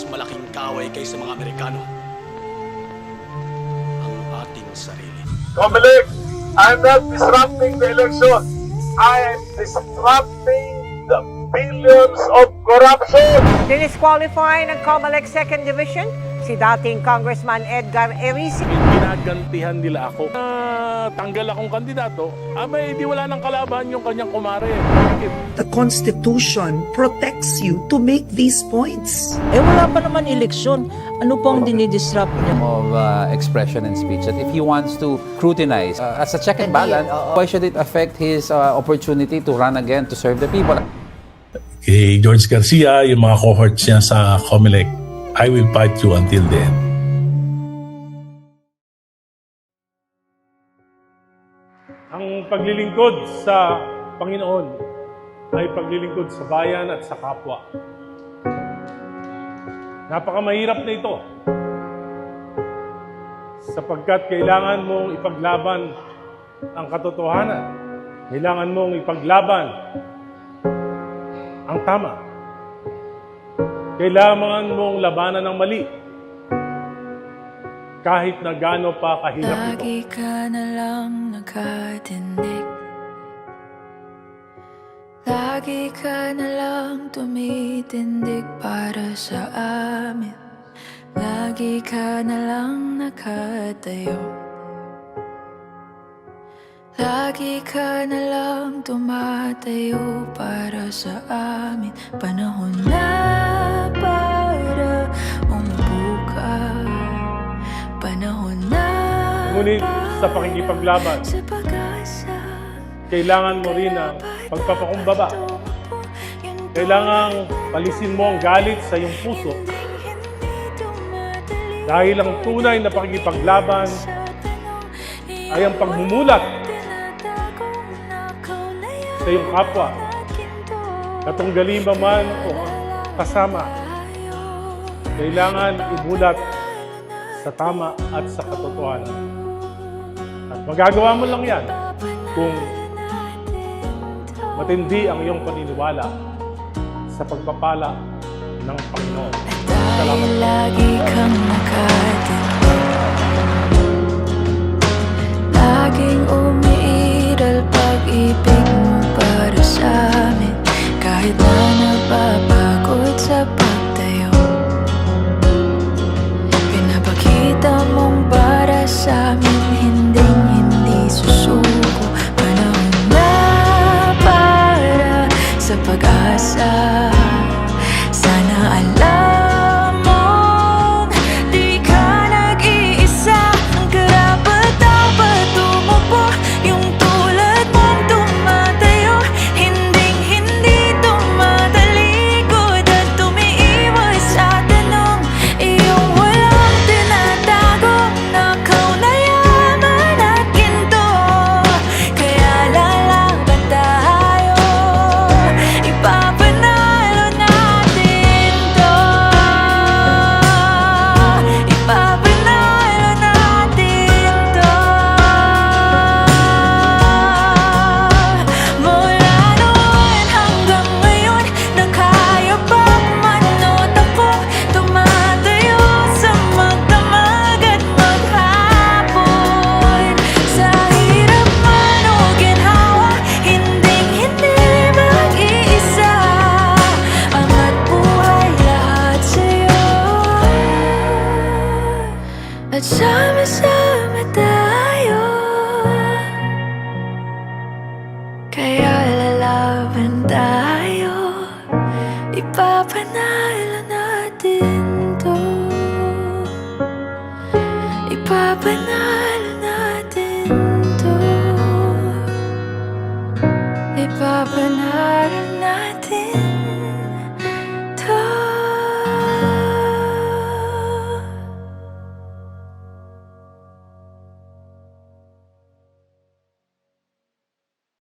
mas malaking kaway kaysa mga Amerikano. Ang ating sarili. Comelec, I'm not disrupting the election. I am disrupting the billions of corruption. Dinisqualify ng COMELEC 2nd Division si dating Congressman Edgar Erici. ginagantihan nila ako. Ah, tanggal akong kandidato, abay, di wala nang kalaban yung kanyang kumare. The Constitution protects you to make these points. Eh wala pa naman eleksyon. Ano pang dinidisrupt niya? of uh, expression and speech that if he wants to scrutinize uh, as a check and balance, why should it affect his uh, opportunity to run again to serve the people? kay George Garcia, yung mga cohorts niya sa COMELEC, I will fight you until the end. Ang paglilingkod sa Panginoon ay paglilingkod sa bayan at sa kapwa. Napakamahirap na ito sapagkat kailangan mong ipaglaban ang katotohanan. Kailangan mong ipaglaban ang tama. Kailangan mong labanan ang mali. Kahit na gaano pa kahirap ito. Lagi ka na lang nakatinig Lagi ka na lang tumitindig para sa amin Lagi ka na lang nakatayo Lagi ka na lang tumatayo para sa amin Panahon na Ngunit sa pakikipaglaban, kailangan mo rin ang pagpapakumbaba. Kailangan palisin mo ang galit sa iyong puso dahil ang tunay na pakikipaglaban ay ang pagmumulat sa iyong kapwa. Katunggali ba man o kasama, kailangan ibulat sa tama at sa katotohanan. Magagawa mo lang yan kung matindi ang iyong paniniwala sa pagpapala ng Panginoon. Lagi kang nakatinig sama-sama tayo. Kaya lalaban tayo. Ipapanalo natin to. Ipapanalo